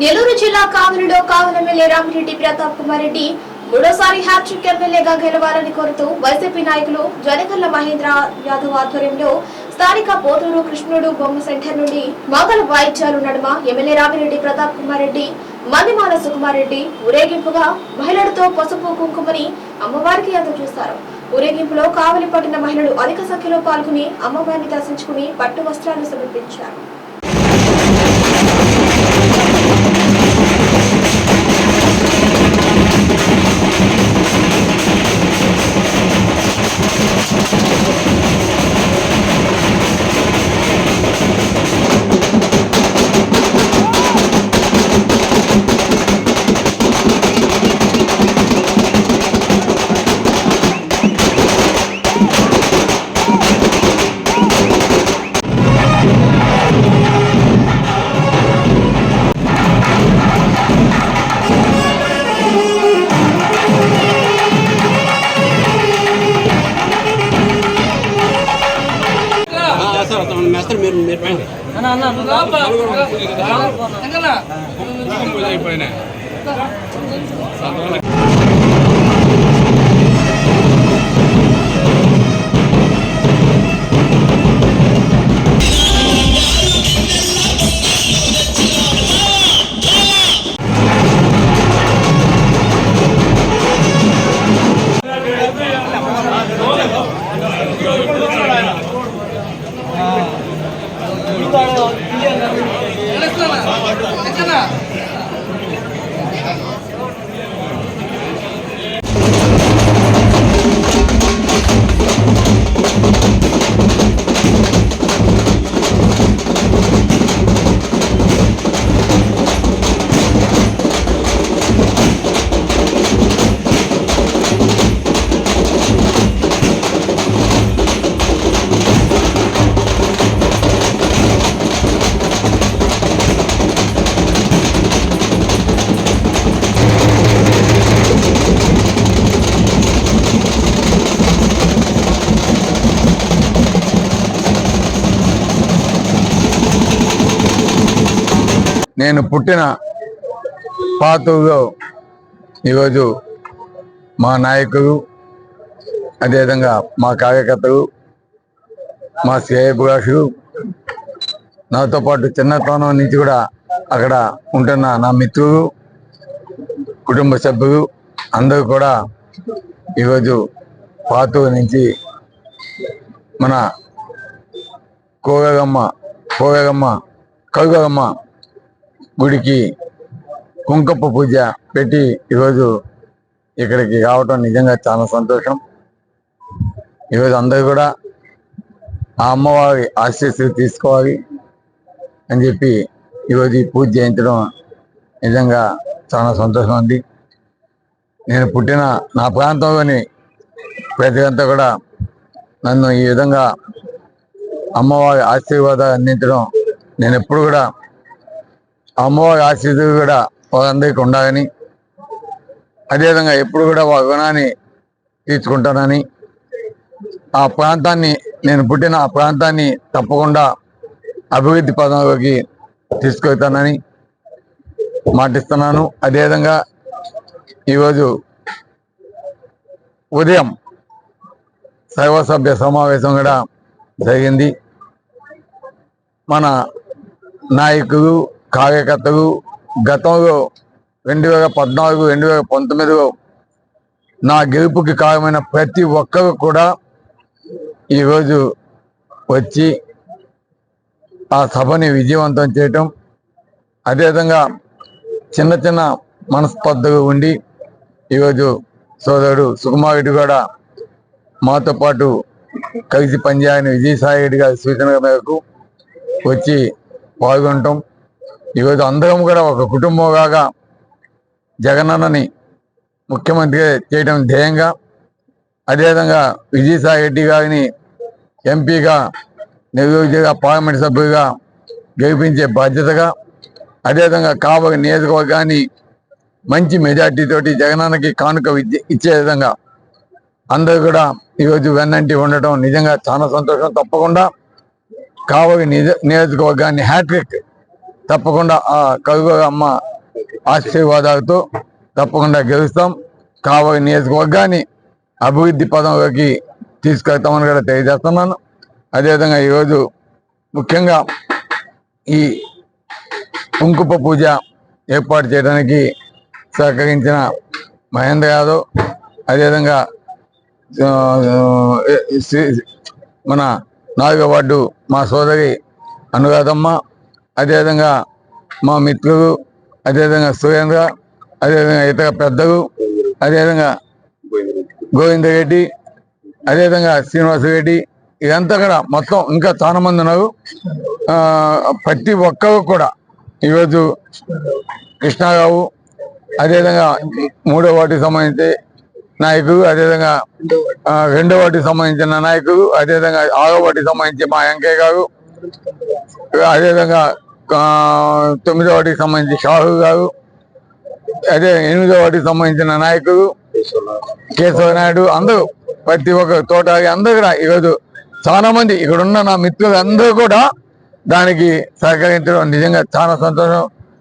నెల్లూరు జిల్లా కావలిలో కావలి ఎమ్మెల్యే రామిరెడ్డి ప్రతాప్ కుమార్ రెడ్డి మూడోసారి హ్యాట్రిక్ ఎమ్మెల్యేగా గెలవాలని కోరుతూ వైసీపీ నాయకులు జనగల్ల మహేంద్ర యాదవ్ ఆధ్వర్యంలో స్థానిక పోతూరు కృష్ణుడు బొమ్మ సెంటర్ నుండి మొగల వాయిద్యాలు నడుమ ఎమ్మెల్యే రామిరెడ్డి ప్రతాప్ కుమార్ రెడ్డి మందిమాల సుకుమార్ రెడ్డి ఊరేగింపుగా మహిళలతో పసుపు కుంకుమని అమ్మవారికి అందజేస్తారు ఊరేగింపులో కావలి పట్టిన మహిళలు అధిక సంఖ్యలో పాల్గొని అమ్మవారిని దర్శించుకుని పట్టు వస్త్రాలు సమర్పించారు. వస్తాం మేస్తారు మీరు మీరు రండి అయిపోయినాయి నేను పుట్టిన పాతూరులో ఈరోజు మా నాయకులు అదేవిధంగా మా కార్యకర్తలు మా శ్రేయభిలాషులు నాతో పాటు చిన్నతనం నుంచి కూడా అక్కడ ఉంటున్న నా మిత్రులు కుటుంబ సభ్యులు అందరూ కూడా ఈరోజు పాతూరు నుంచి మన కోగగమ్మ కోగగమ్మ కౌగగమ్మ గుడికి కుంకప్ప పూజ పెట్టి ఈరోజు ఇక్కడికి రావటం నిజంగా చాలా సంతోషం. ఈరోజు అందరూ కూడా ఆ అమ్మవారి ఆశీస్సులు తీసుకోవాలి అని చెప్పి ఈరోజు ఈ పూజ చేయించడం నిజంగా చాలా సంతోషం ఉంది నేను పుట్టిన నా ప్రాంతంలోని ప్రజలంతా కూడా నన్ను ఈ విధంగా అమ్మవారి ఆశీర్వాదాలు అందించడం నేను ఎప్పుడు కూడా అమ్మవారి ఆశీస్సులు కూడా వాళ్ళందరికీ ఉండాలని అదేవిధంగా ఎప్పుడు కూడా వాళ్ళ రుణాన్ని తీర్చుకుంటానని ఆ ప్రాంతాన్ని నేను పుట్టిన ఆ ప్రాంతాన్ని తప్పకుండా అభివృద్ధి పదంలోకి తీసుకెళ్తానని మాటిస్తున్నాను. అదేవిధంగా ఈరోజు ఉదయం సర్వసభ్య సమావేశం కూడా జరిగింది. మన నాయకులు కార్యకర్తలు గతంలో రెండు వేల పద్నాలుగు రెండు వేల పంతొమ్మిదిలో నా గెలుపుకి కారణమైన ప్రతి ఒక్కరు కూడా ఈరోజు వచ్చి ఆ సభని విజయవంతం చేయటం అదేవిధంగా చిన్న చిన్న మనస్పర్ధలు ఉండి ఈరోజు సోదరుడు సుకుమారెడ్డి కూడా మాతో పాటు కలిసి పనిచేయని విజయసాయి రెడ్డి గారి సూచన మేరకు వచ్చి పాల్గొనటం ఈరోజు అందరం కూడా ఒక కుటుంబంగా జగనన్నని ముఖ్యమంత్రిగా చేయడం ధ్యేయంగా అదేవిధంగా విజయసాయి రెడ్డి గారిని ఎంపీగా నెల్లూరు పార్లమెంట్ సభ్యుగా గెలిపించే బాధ్యతగా అదేవిధంగా కావలి నియోజకవర్గాన్ని మంచి మెజార్టీతోటి జగనన్నకి కానుక ఇచ్చే విధంగా అందరూ కూడా ఈరోజు వెన్నంటి ఉండటం నిజంగా చాలా సంతోషం తప్పకుండా. కావలి నిజ నియోజకవర్గాన్ని హ్యాట్రిక్ తప్పకుండా ఆ కరువు అమ్మ ఆశీర్వాదాలతో తప్పకుండా గెలుస్తాం. కావలి నియోజకవర్గాన్ని అభివృద్ధి పదంలోకి తీసుకెళ్తామని కూడా తెలియజేస్తున్నాను. అదేవిధంగా ఈరోజు ముఖ్యంగా ఈ కుంకుమ పూజ ఏర్పాటు చేయడానికి సహకరించిన మహేంద్ర యాదవ్ అదేవిధంగా మన నాలుగో వార్డు మా సోదరి అనురాధమ్మ అదేవిధంగా మా మిత్రులు అదేవిధంగా సురేంద్ర అదేవిధంగా ఇతర పెద్దలు అదేవిధంగా గోవిందరెడ్డి అదేవిధంగా శ్రీనివాసరెడ్డి ఇదంతా కూడా మొత్తం ఇంకా చాలా మంది ఉన్నారు. ప్రతి ఒక్కరు కూడా ఈరోజు కృష్ణారావు అదేవిధంగా మూడో వాటికి సంబంధించి నాయకులు అదేవిధంగా రెండో వాటికి సంబంధించిన నాయకులు అదేవిధంగా ఆరో వాటికి సంబంధించి మా వెంకయ్య గారు అదేవిధంగా తొమ్మిదో వాటికి సంబంధించి షాహు గారు అదే ఎనిమిదో వాటికి సంబంధించిన నాయకులు కేశవ నాయుడు అందరూ ప్రతి ఒక్క తోట అందరూ కూడా ఈరోజు చాలా మంది ఇక్కడ ఉన్న నా మిత్రులు అందరూ కూడా దానికి సహకరించడం నిజంగా చాలా సంతోషం.